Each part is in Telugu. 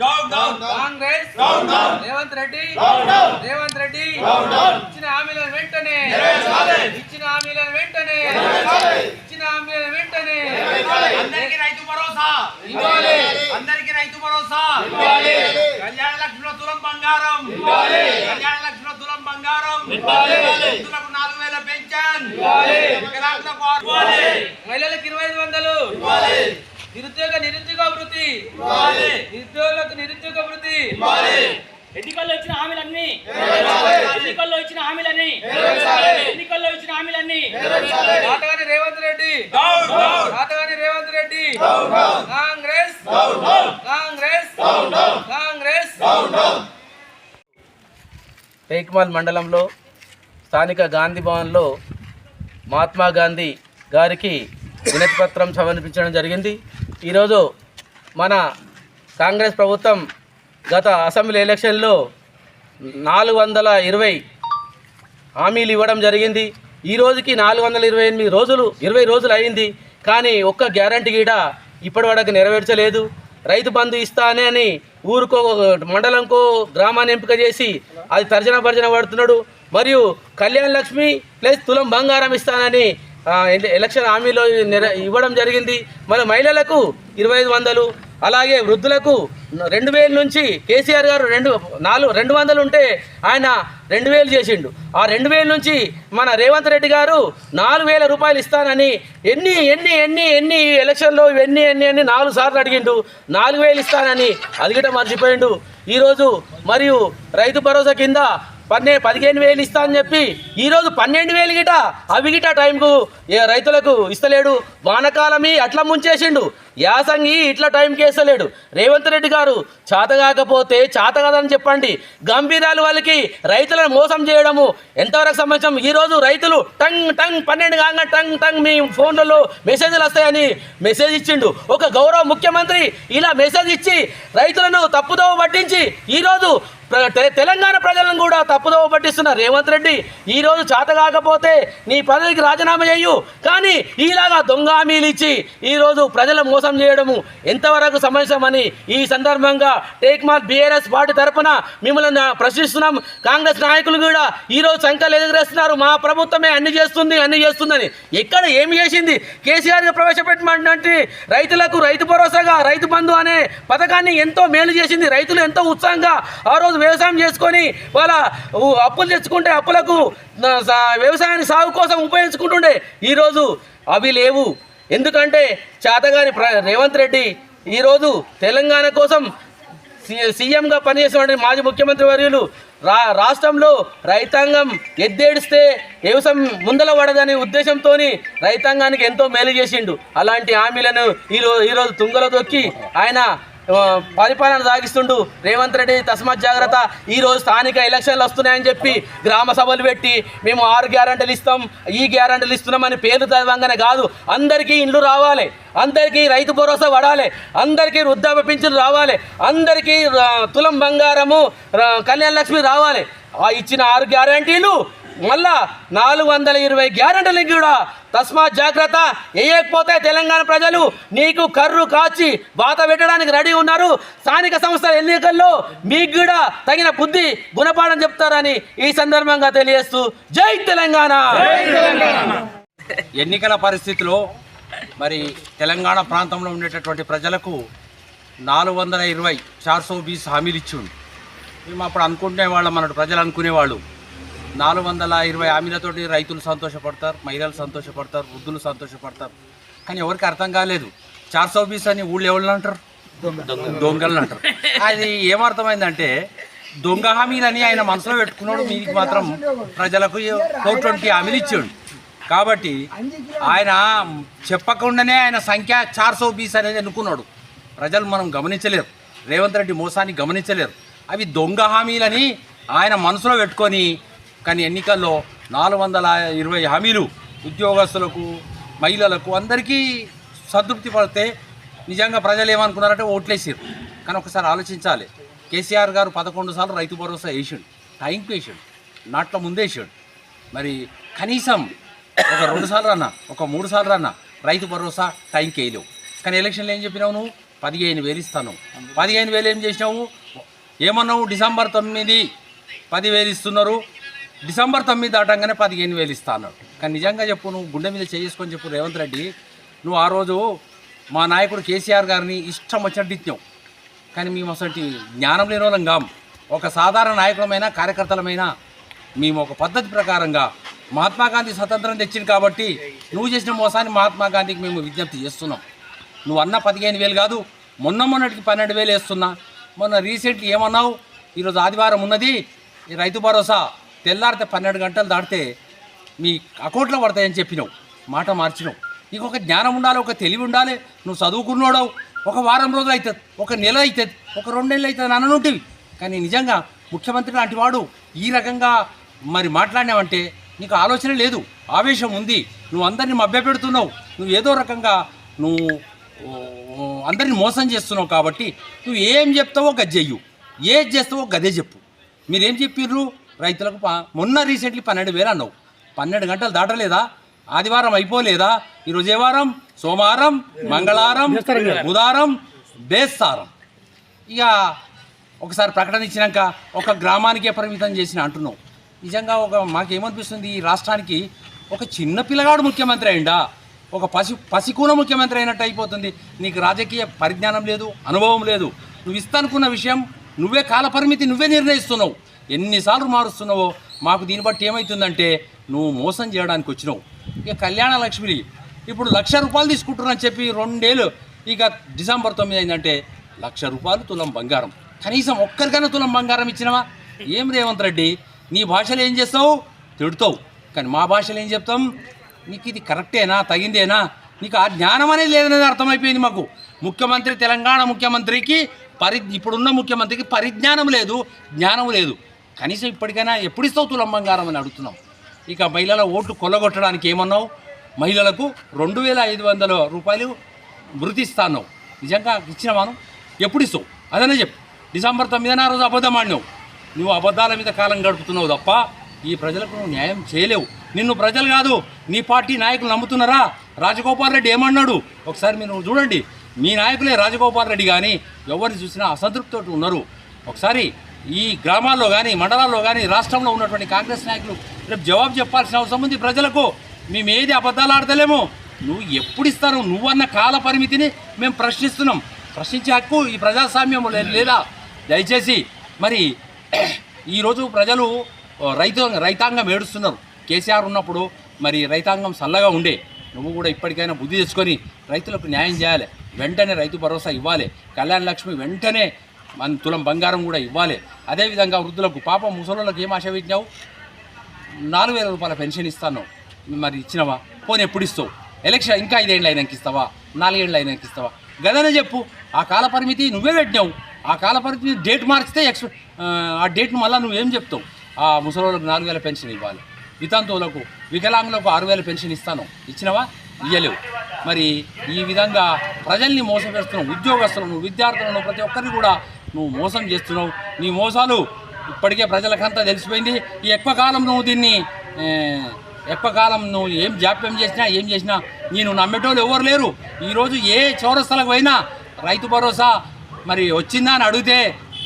కాంగ్రెస్ రేవంత్ రెడ్డి రేవంత్ రెడ్డి ఇచ్చిన హామీలను వెంటనే. ఇచ్చిన హామీలను వెంటనే. ఇచ్చిన హామీలను వెంటనే. అందరికి రైతు భరోసా. అందరికి రైతు భరోసా. కళ్యాణ లక్ష్మిలో తులం బంగారం. కళ్యాణ లక్ష్మిలో తులం బంగారం. నాలుగు వేల పెన్షన్ ఇవ్వాలి. వికలాంగులకు ఆరు ఇవ్వాలి. మహిళలకు ఇరవై ఐదు వందలు ఇవ్వాలి. నిరుద్యోగ నిరుద్యోగ వృత్తి ఇవ్వాలి. నిరుద్యోగులకు నిరుద్యోగ వృత్తి ఇవ్వాలి. ఎన్నికల్లో ఇచ్చిన హామీలన్నీ నెరవేర్చాలి. ఎన్నికల్లో ఇచ్చిన హామీలన్నీ నెరవేర్చాలి. ఎన్నికల్లో ఇచ్చిన హామీలన్నీ నెరవేర్చాలి. రాతగాని Revanth Reddy down down రాతగాని Revanth Reddy down down Congress down down Congress down down Congress down down Tekmal మండలంలో స్థానిక గాంధీ భవన్లో మహాత్మా గాంధీ గారికి వినతి పత్రం సమర్పించడం జరిగింది. ఈరోజు మన కాంగ్రెస్ ప్రభుత్వం గత అసెంబ్లీ ఎలక్షన్లో నాలుగు వందల ఇరవై హామీలు ఇవ్వడం జరిగింది. ఈ రోజుకి నాలుగు వందల ఇరవై ఎనిమిది రోజులు ఇరవై రోజులు అయింది. కానీ ఒక్క గ్యారంటీ గీడ ఇప్పటి వరకు నెరవేర్చలేదు. రైతు బంధు ఇస్తానే అని ఊరుకో మండలంకో గ్రామాన్ని ఎంపిక చేసి అది తర్జన భర్జన పడుతున్నాడు. మరియు కళ్యాణ్ లక్ష్మి ప్లస్ తులం బంగారం ఇస్తానని ఎలక్షన్ హామీలో ఇవ్వడం జరిగింది. మరి మహిళలకు ఇరవై ఐదు వందలు అలాగే వృద్ధులకు రెండు వేల నుంచి కేసీఆర్ గారు రెండు నాలుగు రెండు వందలు ఉంటే ఆయన రెండు వేలు చేసిండు. ఆ రెండు వేల నుంచి మన రేవంత్ రెడ్డి గారు నాలుగు వేల రూపాయలు ఇస్తానని ఎన్ని ఎన్ని ఎన్ని ఎన్ని ఎలక్షన్లో ఇవన్నీ ఎన్ని ఎన్ని నాలుగు సార్లు అడిగిండు. నాలుగు వేలు ఇస్తానని అది మర్చిపోయిండు. ఈరోజు మరియు రైతు భరోసా కింద పన్నే పదిహేను వేలు ఇస్తా అని చెప్పి ఈరోజు పన్నెండు వేలు గిట అవి గిట టైంకు రైతులకు ఇస్తలేడు. వానకాలమి అట్లా ముంచేసిండు. యాసంగి ఇట్లా టైంకి వేస్తలేడు. రేవంత్ రెడ్డి గారు చాతగాకపోతే కాకపోతే కాదని చెప్పండి. గంభీరాలు వాళ్ళకి రైతులను మోసం చేయడము ఎంతవరకు సంబంధించం ఈరోజు రైతులు టంగ్ టంగ్ పన్నెండు కాగా టంగ్ టంగ్ మీ ఫోన్లలో మెసేజ్లు వస్తాయని మెసేజ్ ఇచ్చిండు. ఒక గౌరవ ముఖ్యమంత్రి ఇలా మెసేజ్ ఇచ్చి రైతులను తప్పుతో పట్టించి ఈరోజు తెలంగాణ ప్రజలను కూడా తప్పుదోవ పట్టిస్తున్న రేవంత్ రెడ్డి ఈ రోజు చేత కాకపోతే నీ పదవికి రాజీనామా చేయు. కానీ ఈలాగా దొంగామీలు ఇచ్చి ఈరోజు ప్రజల మోసం చేయడము ఎంతవరకు సమంజసమని ఈ సందర్భంగా టేక్ మార్ బీఆర్ఎస్ పార్టీ తరపున మిమ్మల్ని ప్రశ్నిస్తున్నాం. కాంగ్రెస్ నాయకులు కూడా ఈ రోజు సంఖ్యలు ఎదురేస్తున్నారు మా ప్రభుత్వమే అన్ని చేస్తుంది అన్ని చేస్తుందని. ఎక్కడ ఏమి చేసింది? కేసీఆర్ ప్రవేశపెట్టమంటే రైతులకు రైతు భరోసాగా రైతు బంధు అనే పథకాన్ని ఎంతో మేలు చేసింది. రైతులు ఎంతో ఉత్సాహంగా ఆ రోజు వ్యవసాయం చేసుకొని వాళ్ళ అప్పులు తెచ్చుకుంటే అప్పులకు వ్యవసాయాన్ని సాగు కోసం ఉపయోగించుకుంటుండే. ఈరోజు అవి లేవు. ఎందుకంటే చేతగాని ప్ర రేవంత్ రెడ్డి ఈరోజు తెలంగాణ కోసం సి- సీఎంగా పనిచేసినటువంటి మాజీ ముఖ్యమంత్రి వర్యులు రా రాష్ట్రంలో రైతాంగం ఎద్దేడిస్తే వ్యవసాయం ముందల పడదనే ఉద్దేశంతో రైతాంగానికి ఎంతో మేలు చేసిండు. అలాంటి హామీలను ఈరోజు ఈరోజు తుంగలో దొక్కి ఆయన పరిపాలన సాగిస్తుండు. రేవంత్ రెడ్డి తస్మాత్ జాగ్రత్త. ఈరోజు స్థానిక ఎలక్షన్లు వస్తున్నాయని చెప్పి గ్రామ సభలు పెట్టి మేము ఆరు గ్యారంటీలు ఇస్తాం ఈ గ్యారంటీలు ఇస్తున్నామని పేరు చదవంగానే కాదు. అందరికీ ఇండ్లు రావాలి. అందరికీ రైతు భరోసా పడాలి. అందరికీ వృద్ధాప్య పింఛను రావాలి. అందరికీ తులం బంగారము కళ్యాణ లక్ష్మి రావాలి. ఆ ఇచ్చిన ఆరు గ్యారంటీలు మళ్ళా నాలుగు వందల ఇరవై గ్యారంటీలు కూడా తస్మాత్ జాగ్రత్త. వేయకపోతే తెలంగాణ ప్రజలు నీకు కర్రు కాచి వాత పెట్టడానికి రెడీ ఉన్నారు. స్థానిక సంస్థల ఎన్నికల్లో మీకు కూడా తగిన బుద్ధి గుణపాఠం చెప్తారని ఈ సందర్భంగా తెలియజేస్తూ జై తెలంగాణ! ఎన్నికల పరిస్థితిలో మరి తెలంగాణ ప్రాంతంలో ఉండేటటువంటి ప్రజలకు నాలుగు వందల ఇరవై చార్సో బీస్ హామీలు ఇచ్చిండు మేము అప్పుడు అనుకునే వాళ్ళం మన ప్రజలు అనుకునేవాళ్ళు. నాలుగు వందల ఇరవై హామీలతోటి రైతులు సంతోషపడతారు మహిళలు సంతోషపడతారు వృద్ధులు సంతోషపడతారు. కానీ ఎవరికి అర్థం కాలేదు. చార్సో బీస్ అని ఊళ్ళో ఎవరు అంటారు? దొంగలు. అంటారు. అది ఏమర్థమైందంటే దొంగ హామీలని ఆయన మనసులో పెట్టుకున్నాడు. మీకు మాత్రం ప్రజలకు ఫోర్ ట్వంటీ హామీలు ఇచ్చాడు. కాబట్టి ఆయన చెప్పకుండానే ఆయన సంఖ్య చార్సో బీస్ అనేది ఎన్నుకున్నాడు. ప్రజలు మనం గమనించలేరు. రేవంత్ రెడ్డి మోసాన్ని గమనించలేరు. అవి దొంగ హామీలని ఆయన మనసులో పెట్టుకొని కానీ ఎన్నికల్లో నాలుగు వందల ఇరవై హామీలు ఉద్యోగస్తులకు మహిళలకు అందరికీ సంతృప్తి పడితే నిజంగా ప్రజలు ఏమనుకున్నారంటే ఓట్లేసారు. కానీ ఒకసారి ఆలోచించాలి. కేసీఆర్ గారు పదకొండు సార్లు రైతు భరోసా వేసాడు టైంకి వేసాడు నాట్ల ముందేసాడు మరి కనీసం ఒక రెండు సార్లు అన్నా ఒక మూడు సార్లు అన్నా రైతు భరోసా టైంకి వేయలేవు. కానీ ఎలక్షన్లు ఏం చెప్పినావు నువ్వు? పదిహేను వేలు ఇస్తాను. పదిహేను వేలు ఏం చేసినావు? ఏమన్నావు? డిసెంబర్ తొమ్మిది పదివేలు ఇస్తున్నారు. డిసెంబర్ తొమ్మిది దాటంగానే పదిహేను వేలు ఇస్తాను కానీ నిజంగా చెప్పు నువ్వు గుండె మీద చేసుకొని చెప్పు రేవంత్ రెడ్డి నువ్వు ఆ రోజు మా నాయకుడు కేసీఆర్ గారిని ఇష్టం వచ్చినట్టు ఇచ్చినావు కానీ మేము అసలు జ్ఞానం లేని వాళ్ళం కాం. ఒక సాధారణ నాయకులమైన కార్యకర్తలమైన మేము ఒక పద్ధతి ప్రకారంగా మహాత్మా గాంధీ స్వతంత్రం తెచ్చింది కాబట్టి నువ్వు చేసిన మోసాన్ని మహాత్మా గాంధీకి మేము విజ్ఞప్తి చేస్తున్నాం. నువ్వు అన్న పదిహేను వేలు కాదు మొన్న మొన్నటికి పన్నెండు వేలు వేస్తున్నా. మొన్న రీసెంట్లీ ఏమన్నావు? ఈరోజు ఆదివారం ఉన్నది ఈ రైతు భరోసా తెల్లారితే పన్నెండు గంటలు దాటితే మీ అకౌంట్లో పడతాయని చెప్పినావు మాట మార్చినావు. నీకు ఒక జ్ఞానం ఉండాలి ఒక తెలివి ఉండాలి నువ్వు చదువుకున్నాడవు ఒక వారం రోజులు అవుతుంది ఒక నెల అవుతుంది ఒక రెండు నెలలు అవుతుంది అననుంటివి. కానీ నిజంగా ముఖ్యమంత్రి లాంటి వాడు ఈ రకంగా మరి మాట్లాడినావంటే నీకు ఆలోచన లేదు ఆవేశం ఉంది. నువ్వు అందరినీ మభ్యపెడుతున్నావు నువ్వు ఏదో రకంగా నువ్వు అందరిని మోసం చేస్తున్నావు కాబట్టి నువ్వు ఏం చెప్తావో గది చెయ్యు. ఏది చేస్తావో గదే చెప్పు. మీరేం చెప్పిర్రు? రైతులకు మొన్న రీసెంట్లీ పన్నెండు వేలు అన్నావు. పన్నెండు గంటలు దాటలేదా? ఆదివారం అయిపోలేదా? ఈరోజు ఏ వారం సోమవారం మంగళవారం బుధవారం బేస్తారం. ఇక ఒకసారి ప్రకటన ఇచ్చినాక ఒక గ్రామానికే పరిమితం చేసిన అంటున్నావు. నిజంగా ఒక మాకేమనిపిస్తుంది? ఈ రాష్ట్రానికి ఒక చిన్న పిల్లగాడు ముఖ్యమంత్రి అయిందా ఒక పసి పసికూన ముఖ్యమంత్రి అయినట్టు అయిపోతుంది. నీకు రాజకీయ పరిజ్ఞానం లేదు అనుభవం లేదు. నువ్వు ఇస్తానుకున్న విషయం నువ్వే కాలపరిమితి నువ్వే నిర్ణయిస్తున్నావు. ఎన్నిసార్లు మారుస్తున్నావో? మాకు దీన్ని బట్టి ఏమవుతుందంటే నువ్వు మోసం చేయడానికి వచ్చినావు. ఇక కళ్యాణ లక్ష్మిని ఇప్పుడు లక్ష రూపాయలు తీసుకుంటున్నాను చెప్పి రెండేళ్ళు ఇక డిసెంబర్ తొమ్మిది అయిందంటే లక్ష రూపాయలు తులం బంగారం. కనీసం ఒక్కరికైనా తులం బంగారం ఇచ్చినవా? ఏం రేవంత్ రెడ్డి? నీ భాషలో ఏం చేస్తావు? తిడుతావు. కానీ మా భాషలో ఏం చెప్తాం? నీకు ఇది కరెక్టేనా? తగిందేనా? నీకు ఆ జ్ఞానం అనేది లేదనేది అర్థమైపోయింది మాకు. ముఖ్యమంత్రి తెలంగాణ ముఖ్యమంత్రికి పరి ఇప్పుడున్న ముఖ్యమంత్రికి పరిజ్ఞానం లేదు జ్ఞానం లేదు. కనీసం ఇప్పటికైనా ఎప్పుడు ఇస్తావు తులం బంగారం అని అడుగుతున్నాం ఇక మహిళల ఓట్లు కొల్లగొట్టడానికి ఏమన్నావు? మహిళలకు రెండు వేల ఐదు వందల రూపాయలు మృతిస్తాను నిజంగా ఇచ్చినవాను ఎప్పుడు ఇస్తావు? అదనే చెప్పు. డిసెంబర్ తొమ్మిదిన ఆ రోజు అబద్ధం ఆడినావు. నువ్వు అబద్ధాల మీద కాలం గడుపుతున్నావు తప్ప ఈ ప్రజలకు నువ్వు న్యాయం చేయలేవు. నిన్ను ప్రజలు కాదు నీ పార్టీ నాయకులు నమ్ముతున్నారా? రాజగోపాల్ రెడ్డి ఏమన్నాడు? ఒకసారి మీరు చూడండి. మీ నాయకులే రాజగోపాల్ రెడ్డి కానీ ఎవరిని చూసినా అసంతృప్తితో ఉన్నారు. ఒకసారి ఈ గ్రామాల్లో కానీ మండలాల్లో కానీ రాష్ట్రంలో ఉన్నటువంటి కాంగ్రెస్ నాయకులు రేపు జవాబు చెప్పాల్సిన అవసరం ఉంది ప్రజలకు. మేము ఏది అబద్ధాలు ఆడతలేము. నువ్వు ఎప్పుడు ఇస్తారు? నువ్వన్న కాల పరిమితిని మేము ప్రశ్నిస్తున్నాం. ప్రశ్నించే హక్కు ఈ ప్రజాస్వామ్యం లేదా? దయచేసి మరి ఈరోజు ప్రజలు రైతు రైతాంగం ఏడుస్తున్నారు. కేసీఆర్ ఉన్నప్పుడు మరి రైతాంగం చల్లగా ఉండే. నువ్వు కూడా ఇప్పటికైనా బుద్ధి తెచ్చుకొని రైతులకు న్యాయం చేయాలి. వెంటనే రైతు భరోసా ఇవ్వాలి. కళ్యాణ లక్ష్మి వెంటనే మన తులం బంగారం కూడా ఇవ్వాలి. అదేవిధంగా వృద్ధులకు పాపం ముసలోళ్ళకి ఏం ఆశ పెట్టినావు? నాలుగు వేల రూపాయల పెన్షన్ ఇస్తాను. మరి ఇచ్చినవా? పోనీ ఎప్పుడు ఇస్తావు? ఎలక్షన్ ఇంకా ఐదేళ్ళు అయినాక ఇస్తావా? నాలుగేళ్ళు అయినాక ఇస్తావా? గదనే చెప్పు. ఆ కాల పరిమితి నువ్వే పెట్టినావు. ఆ కాల పరిమితి డేట్ మార్చితే ఎక్స్ ఆ డేట్ను మళ్ళీ నువ్వేం చెప్తావు? ఆ ముసలోళ్ళకు నాలుగు వేల పెన్షన్ ఇవ్వాలి. వితంతువులకు వికలాంగులకు ఆరు వేల పెన్షన్ ఇస్తాను. ఇచ్చినవా? ఇయ్యలేవు. మరి ఈ విధంగా ప్రజల్ని మోసం ఉద్యోగస్తులను విద్యార్థులను ప్రతి ఒక్కరిని కూడా నువ్వు మోసం చేస్తున్నావు. నీ మోసాలు ఇప్పటికే ప్రజలకంతా తెలిసిపోయింది. ఈ ఎక్కువ కాలం నువ్వు దీన్ని ఎక్కువ కాలం నువ్వు ఏం జాప్యం చేసినా ఏం చేసినా నేను నమ్మేటోళ్ళు ఎవరు లేరు. ఈరోజు ఏ చౌరస్తలకు పోయినా రైతు భరోసా మరి వచ్చిందా అని అడిగితే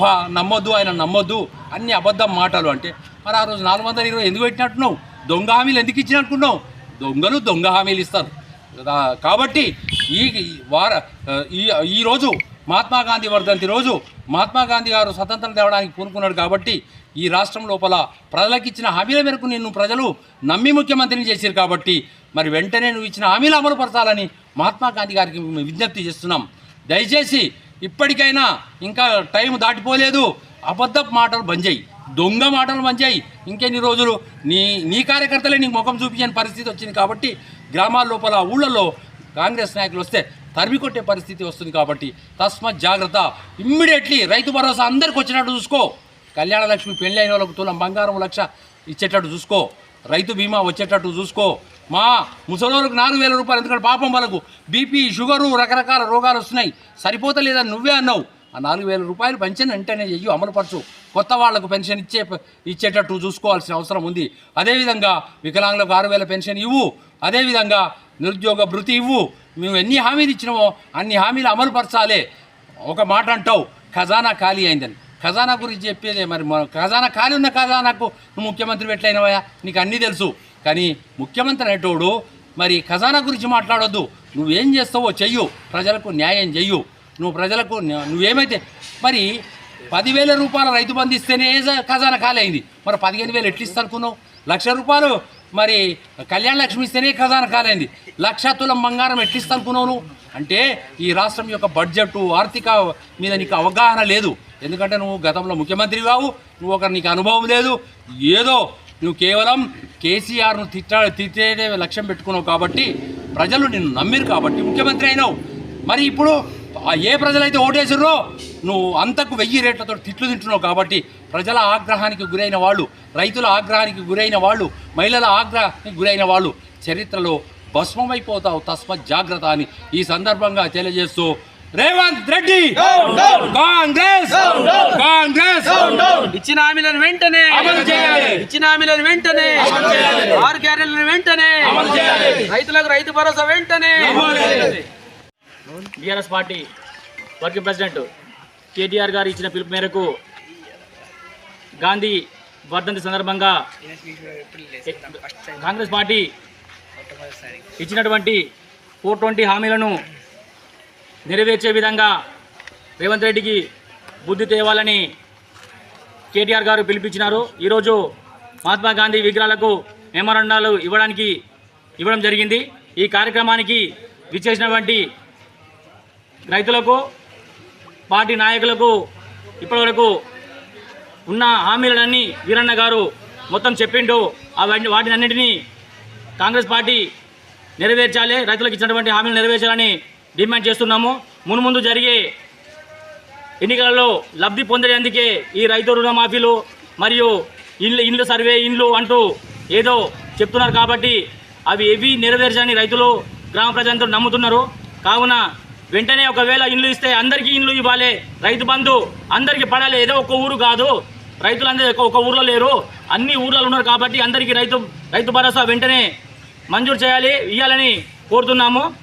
వా నమ్మొద్దు ఆయన నమ్మొద్దు. అన్ని అబద్ధం మాటలు అంటే మరి ఆ రోజు నాలుగు వందల ఇరవై ఎందుకు పెట్టినట్టున్నావు? దొంగ హామీలు ఎందుకు ఇచ్చినట్టున్నావు? దొంగలు దొంగ హామీలు ఇస్తారు. కాబట్టి ఈ ఈ వార ఈ ఈరోజు మహాత్మా గాంధీ వర్ధంతి రోజు మహాత్మా గాంధీ గారు స్వతంత్రం తేవడానికి పూనుకున్నాడు కాబట్టి ఈ రాష్ట్రం లోపల ప్రజలకు ఇచ్చిన హామీల మేరకు నిన్ను ప్రజలు నమ్మి ముఖ్యమంత్రిని చేశారు కాబట్టి మరి వెంటనే నువ్వు ఇచ్చిన హామీలు అమలుపరచాలని మహాత్మా గాంధీ గారికి మేము విజ్ఞప్తి చేస్తున్నాం. దయచేసి ఇప్పటికైనా ఇంకా టైం దాటిపోలేదు. అబద్ధపు మాటలు బంద్ చేయి దొంగ మాటలు బంద్ చేయి ఇంకెన్ని రోజులు నీ నీ కార్యకర్తలే నీకు ముఖం చూపించని పరిస్థితి వచ్చింది కాబట్టి గ్రామాల లోపల ఊళ్ళల్లో కాంగ్రెస్ నాయకులు వస్తే తరిమి కొట్టే పరిస్థితి వస్తుంది కాబట్టి తస్మత్ జాగ్రత్త. ఇమ్మీడియట్లీ రైతు భరోసా అందరికి వచ్చినట్టు చూసుకో. కళ్యాణ లక్ష్మి పెళ్ళి అయిన వాళ్ళకు తులం బంగారం లక్ష ఇచ్చేటట్టు చూసుకో. రైతు బీమా వచ్చేటట్టు చూసుకో. మా ముసలోళ్ళకు నాలుగు వేల రూపాయలు ఎందుకంటే పాపం వాళ్ళకు బీపీ షుగరు రకరకాల రోగాలు వస్తున్నాయి. సరిపోతలేదని నువ్వే అన్నావు. ఆ నాలుగు వేల రూపాయలు పెన్షన్ వెంటనే చెయ్యి అమలుపరచు. కొత్త వాళ్ళకు పెన్షన్ ఇచ్చే ఇచ్చేటట్టు చూసుకోవాల్సిన అవసరం ఉంది. అదేవిధంగా వికలాంగులకు ఆరు వేల పెన్షన్ ఇవ్వు. అదేవిధంగా నిరుద్యోగ భృతి ఇవ్వు. మేము ఎన్ని హామీలు ఇచ్చినామో అన్ని హామీలు అమలు పరచాలి. ఒక మాట అంటావు ఖజానా ఖాళీ అయిందని. ఖజానా గురించి చెప్పేదే మరి మన ఖజానా ఖాళీ ఉన్న ఖజానాకు నువ్వు ముఖ్యమంత్రి పెట్టలేనవా నీకు అన్నీ తెలుసు. కానీ ముఖ్యమంత్రి అనేటోడు మరి ఖజానా గురించి మాట్లాడొద్దు. నువ్వేం చేస్తావో చెయ్యు. ప్రజలకు న్యాయం చెయ్యు. నువ్వు ప్రజలకు నువ్వేమైతే మరి పదివేల రూపాయల రైతు బంధిస్తేనే ఖజానా ఖాళీ అయింది. మరి పదిహేను వేలు ఎట్లు ఇస్తా అనుకున్నావు లక్ష రూపాయలు మరి కళ్యాణ లక్ష్మి ఇస్తేనే ఖజానా ఖాళీ లక్ష తులం బంగారం ఎట్లు అనుకున్నావు నువ్వు అంటే ఈ రాష్ట్రం యొక్క బడ్జెట్ ఆర్థిక మీద నీకు అవగాహన లేదు. ఎందుకంటే నువ్వు గతంలో ముఖ్యమంత్రి కావు నువ్వు ఒక నీకు అనుభవం లేదు. ఏదో నువ్వు కేవలం కేసీఆర్ను తిట్టా తిట్టే లక్ష్యం పెట్టుకున్నావు కాబట్టి ప్రజలు నిన్ను నమ్మిరు కాబట్టి ముఖ్యమంత్రి అయినావు. మరి ఇప్పుడు ఏ ప్రజలైతే ఓటేసిర్రో నువ్వు అంతకు వెయ్యి రేట్లతో తిట్లు తింటున్నావు కాబట్టి ప్రజల ఆగ్రహానికి గురైన వాళ్ళు రైతుల ఆగ్రహానికి గురైన వాళ్ళు మహిళల ఆగ్రహానికి గురైన వాళ్ళు చరిత్రలో భస్మమైపోతావు తస్మత్ జాగ్రత్త అని ఈ సందర్భంగా తెలియజేస్తూ రేవంత్ రెడ్డి! కాంగ్రెస్! కాంగ్రెస్! ఇచ్చిన హామీలను వెంటనే. ఇచ్చిన హామీలను వెంటనే ఆరు గ్యారెంటీలను వెంటనే రైతులకు రైతు భరోసా వెంటనే BRS party working president KTR గారు ఇచ్చిన పిలుపు మేరకు గాంధీ వర్ధంతి సందర్భంగా కాంగ్రెస్ పార్టీ ఇచ్చినటువంటి ఫోర్ ట్వంటీ హామీలను నెరవేర్చే విధంగా రేవంత్ రెడ్డికి బుద్ధి తేవాలని కేటీఆర్ గారు పిలిపించినారు. ఈరోజు మహాత్మా గాంధీ విగ్రహాలకు మెమోరండాలు ఇవ్వడానికి ఇవ్వడం జరిగింది. ఈ కార్యక్రమానికి విచ్చేసినటువంటి రైతులకు పార్టీ నాయకులకు ఇప్పటివరకు ఉన్న హామీలన్నీ వీరన్న గారు మొత్తం చెప్పిండు. అవన్నీ వాటిని అన్నింటినీ కాంగ్రెస్ పార్టీ నెరవేర్చాలి. రైతులకు ఇచ్చినటువంటి హామీలు నెరవేర్చాలని డిమాండ్ చేస్తున్నాము. మున్ముందు జరిగే ఎన్నికలలో లబ్ధి పొందేందుకే ఈ రైతు రుణమాఫీలు మరియు ఇండ్లు ఇండ్లు సర్వే ఇండ్లు అంటూ ఏదో చెప్తున్నారు కాబట్టి అవి ఏవి నెరవేర్చని రైతులు గ్రామ ప్రజలందరూ నమ్ముతున్నారు. కావున వెంటనే ఒకవేళ ఇండ్లు ఇస్తే అందరికీ ఇండ్లు ఇవ్వాలి. రైతు బంధు అందరికీ పడాలి ఏదో ఒక ఊరు కాదు. రైతులందరూ ఒక- ఊర్లో లేరు. అన్ని ఊర్లలో ఉన్నారు కాబట్టి అందరికీ రైతు రైతు భరోసా వెంటనే మంజూరు చేయాలి ఇవ్వాలని కోరుతున్నాము.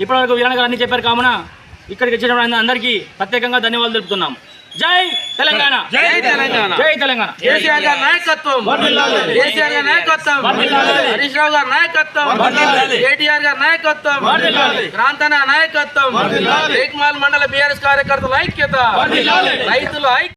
ఇప్పటివరకు వీరన్న గారు అన్ని చెప్పారు కావున ఇక్కడికి వచ్చిన అందరికీ ప్రత్యేకంగా ధన్యవాదాలు తెలుపుతున్నాము. జై తెలంగాణ. జై తెలంగాణ. జై తెలంగాణ. కేసీఆర్ గారి నాయకత్వం. కేసీఆర్ గారి నాయకత్వం. హరీష్ రావు గారి నాయకత్వం. కేటీఆర్ గారి నాయకత్వం. ప్రాంతన నాయకత్వం. ఏకమాల్ మండల బీఆర్ఎస్ కార్యకర్తల ఐక్యత. రైతుల ఐక్య